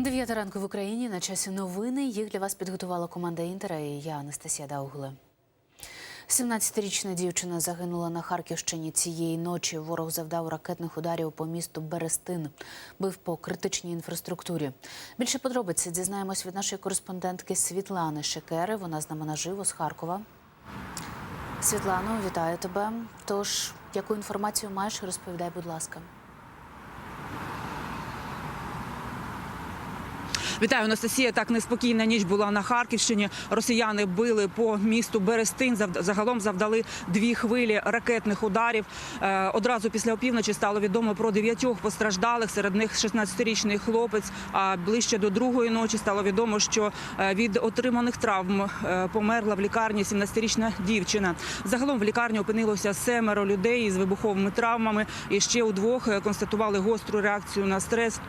Дев'ята ранку в Україні на часі новини. Їх для вас підготувала команда Інтера і я Анастасія Даугуле. 17-річна дівчина загинула на Харківщині цієї ночі. Ворог завдав ракетних ударів по місту Берестин, бив по критичній інфраструктурі. Більше подробиць дізнаємось від нашої кореспондентки Світлани Шекери. Вона з нами наживо з Харкова. Світлано, вітаю тебе. Тож, яку інформацію маєш, розповідай, будь ласка. Вітаю, Анастасія. Так неспокійна ніч була на Харківщині. Росіяни били по місту Берестин. Загалом завдали дві хвилі ракетних ударів. Е, Одразу після опівночі стало відомо про дев'ятьох постраждалих. Серед них 16-річний хлопець. А ближче до другої ночі стало відомо, що е, від отриманих травм е, померла в лікарні 17-річна дівчина. Загалом в лікарні опинилося семеро людей із вибуховими травмами. І ще у двох е, констатували гостру реакцію на стрес.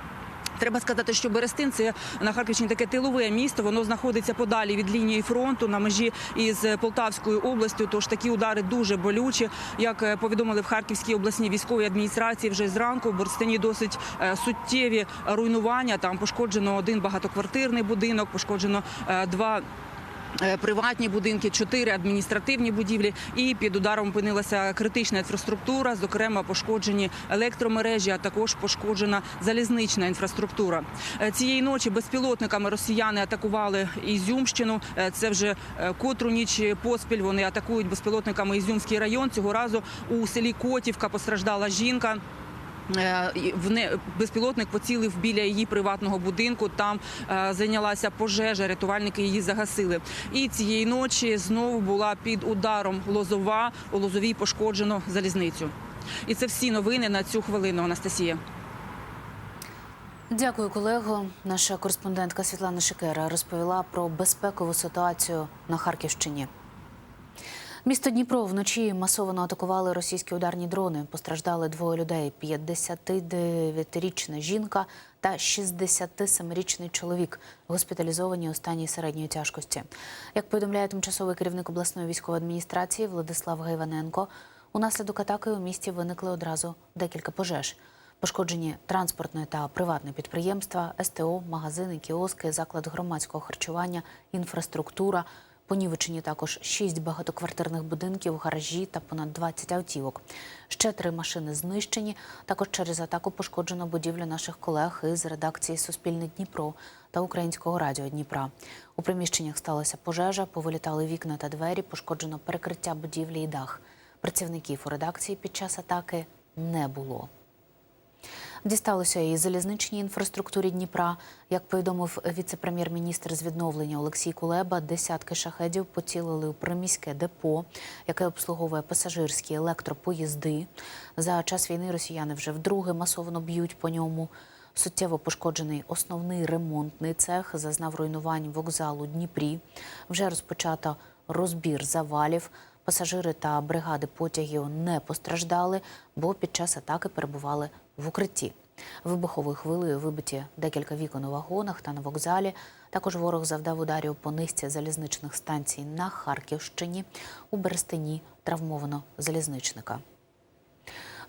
Треба сказати, що Берестин це на Харківщині таке тилове місто. Воно знаходиться подалі від лінії фронту на межі із Полтавською областю. Тож такі удари дуже болючі. Як е, повідомили в Харківській обласній військовій адміністрації, вже зранку в Берестині досить е, суттєві руйнування. Там пошкоджено один багатоквартирний будинок, пошкоджено е, два. Е, Приватні будинки, чотири адміністративні будівлі, і під ударом опинилася критична інфраструктура, зокрема пошкоджені електромережі, а також пошкоджена залізнична інфраструктура. Е, Цієї ночі безпілотниками росіяни атакували Ізюмщину. Е, Це вже котру ніч поспіль. Вони атакують безпілотниками Ізюмський район. Цього разу у селі Котівка постраждала жінка. Е, не безпілотник поцілив біля її приватного будинку. Там е, зайнялася пожежа. Рятувальники її загасили. І цієї ночі знову була під ударом Лозова. У Лозовій пошкоджено залізницю. І це всі новини на цю хвилину. Анастасія. Дякую, колего. Наша кореспондентка Світлана Шикера розповіла про безпекову ситуацію на Харківщині. Місто Дніпро вночі масово атакували російські ударні дрони. Постраждали двоє людей: 59-річна жінка та 67-річний чоловік, госпіталізовані у стані середньої тяжкості. Як повідомляє тимчасовий керівник обласної військової адміністрації Владислав Гайваненко, унаслідок атаки у місті виникли одразу декілька пожеж. Пошкоджені транспортне та приватне підприємства, СТО, магазини, кіоски, заклад громадського харчування, інфраструктура. Понівечені також шість багатоквартирних будинків, гаражі та понад 20 автівок. Ще три машини знищені. Також через атаку пошкоджено будівлю наших колег із редакції Суспільне Дніпро та Українського радіо Дніпра. У приміщеннях сталася пожежа, повилітали вікна та двері, пошкоджено перекриття будівлі і дах. Працівників у редакції під час атаки не було. Дісталося і залізничній інфраструктурі Дніпра. Як повідомив віце-прем'єр-міністр з відновлення Олексій Кулеба, десятки шахедів поцілили у приміське депо, яке обслуговує пасажирські електропоїзди. За час війни росіяни вже вдруге масово б'ють по ньому. Суттєво пошкоджений основний ремонтний цех, зазнав руйнувань вокзалу Дніпрі. Вже розпочато розбір завалів. Пасажири та бригади потягів не постраждали, бо під час атаки перебували в укритті. Вибуховою хвилею вибиті декілька вікон у вагонах та на вокзалі. Також ворог завдав ударів по низці залізничних станцій на Харківщині. У Берестині травмовано залізничника.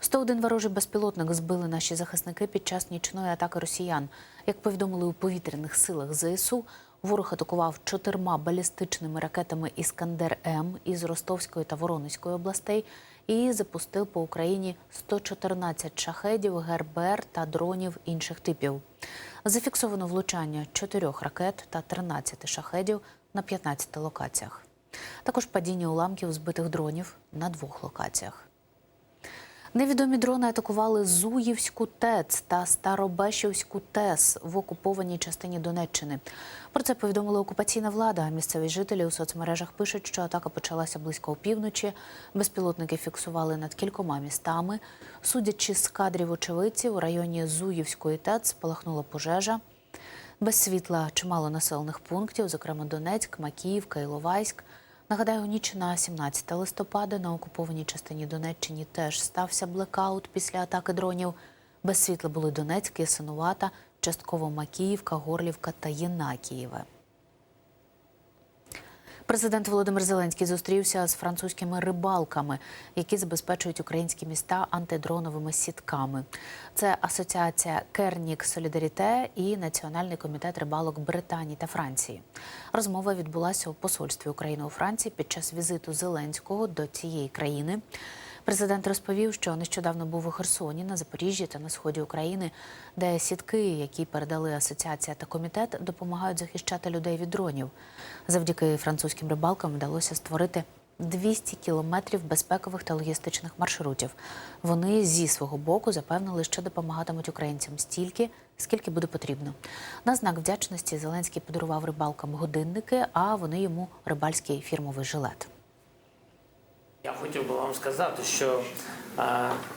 101 ворожий безпілотник збили наші захисники під час нічної атаки росіян. Як повідомили у повітряних силах ЗСУ, ворог атакував чотирма балістичними ракетами Іскандер М із Ростовської та Воронезької областей і запустив по Україні 114 шахедів, ГРБР та дронів інших типів. Зафіксовано влучання чотирьох ракет та 13 шахедів на 15 локаціях. Також падіння уламків збитих дронів на двох локаціях. Невідомі дрони атакували Зуївську ТЕЦ та Старобешівську ТЕС в окупованій частині Донеччини. Про це повідомила окупаційна влада. Місцеві жителі у соцмережах пишуть, що атака почалася близько опівночі. Безпілотники фіксували над кількома містами. Судячи з кадрів очевидців, у районі Зуївської ТЕЦ спалахнула пожежа. Без світла чимало населених пунктів, зокрема Донецьк, Макіївка, Іловайськ. Нагадаю, ніч на 17 листопада на окупованій частині Донеччини теж стався блекаут після атаки дронів. Без світла були Донецьк, Ясинувата, частково Макіївка, Горлівка та Єнакієве. Президент Володимир Зеленський зустрівся з французькими рибалками, які забезпечують українські міста антидроновими сітками. Це асоціація Кернік Солідаріте і Національний комітет рибалок Британії та Франції. Розмова відбулася у посольстві України у Франції під час візиту Зеленського до цієї країни. Президент розповів, що нещодавно був у Херсоні, на Запоріжжі та на сході України, де сітки, які передали асоціація та комітет, допомагають захищати людей від дронів. Завдяки французьким рибалкам вдалося створити 200 кілометрів безпекових та логістичних маршрутів. Вони зі свого боку запевнили, що допомагатимуть українцям стільки, скільки буде потрібно. На знак вдячності Зеленський подарував рибалкам годинники, а вони йому рибальський фірмовий жилет. Я хотів би вам сказати, що е,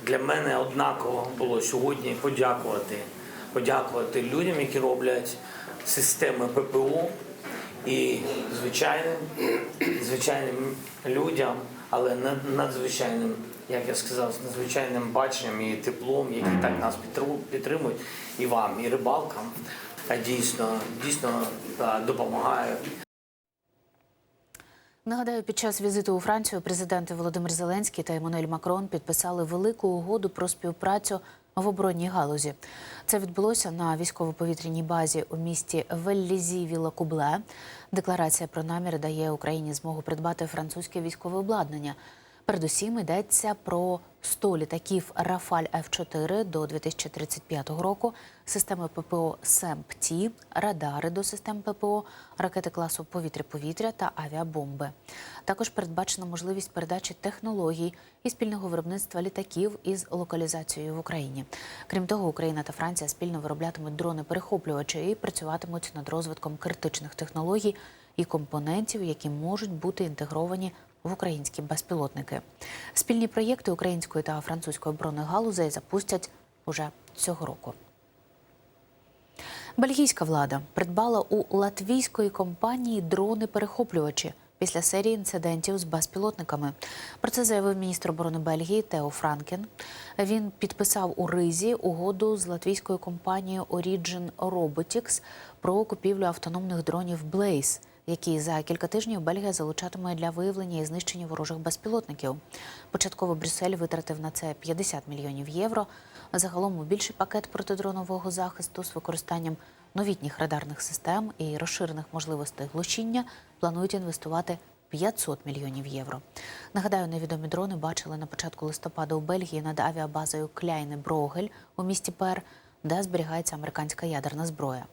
для мене однаково було сьогодні подякувати, подякувати людям, які роблять системи ППО і звичайним, звичайним людям, але над- надзвичайним, як я сказав, з надзвичайним баченням і теплом, які так нас підтримують, і вам, і рибалкам, дійсно, дійсно е, допомагають. Нагадаю, під час візиту у Францію президенти Володимир Зеленський та Еммануель Макрон підписали велику угоду про співпрацю в оборонній галузі. Це відбулося на військово-повітряній базі у місті веллізі віла кубле Декларація про наміри дає Україні змогу придбати французьке військове обладнання. Передусім йдеться про 100 літаків Рафаль F4 до 2035 року, системи ППО СЕМП-Ті, радари до систем ППО, ракети класу повітря-повітря та авіабомби. Також передбачена можливість передачі технологій і спільного виробництва літаків із локалізацією в Україні. Крім того, Україна та Франція спільно вироблятимуть дрони-перехоплювачі і працюватимуть над розвитком критичних технологій і компонентів, які можуть бути інтегровані в українські безпілотники. Спільні проєкти української та французької оборонних галузей запустять уже цього року. Бельгійська влада придбала у латвійської компанії дрони-перехоплювачі після серії інцидентів з безпілотниками. Про це заявив міністр оборони Бельгії Тео Франкен. Він підписав у Ризі угоду з латвійською компанією Origin Robotics про купівлю автономних дронів Blaze – які за кілька тижнів Бельгія залучатиме для виявлення і знищення ворожих безпілотників. Початково Брюссель витратив на це 50 мільйонів євро. Загалом у більший пакет протидронового захисту з використанням новітніх радарних систем і розширених можливостей глушіння планують інвестувати 500 мільйонів євро. Нагадаю, невідомі дрони бачили на початку листопада у Бельгії над авіабазою Кляйне Брогель у місті Пер, де зберігається американська ядерна зброя.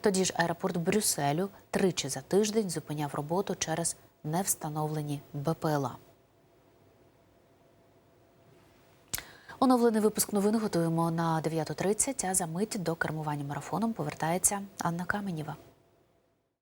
Тоді ж аеропорт Брюсселю тричі за тиждень зупиняв роботу через невстановлені БПЛА. Оновлений випуск новин готуємо на 9.30, а за мить до кермування марафоном повертається Анна Каменєва.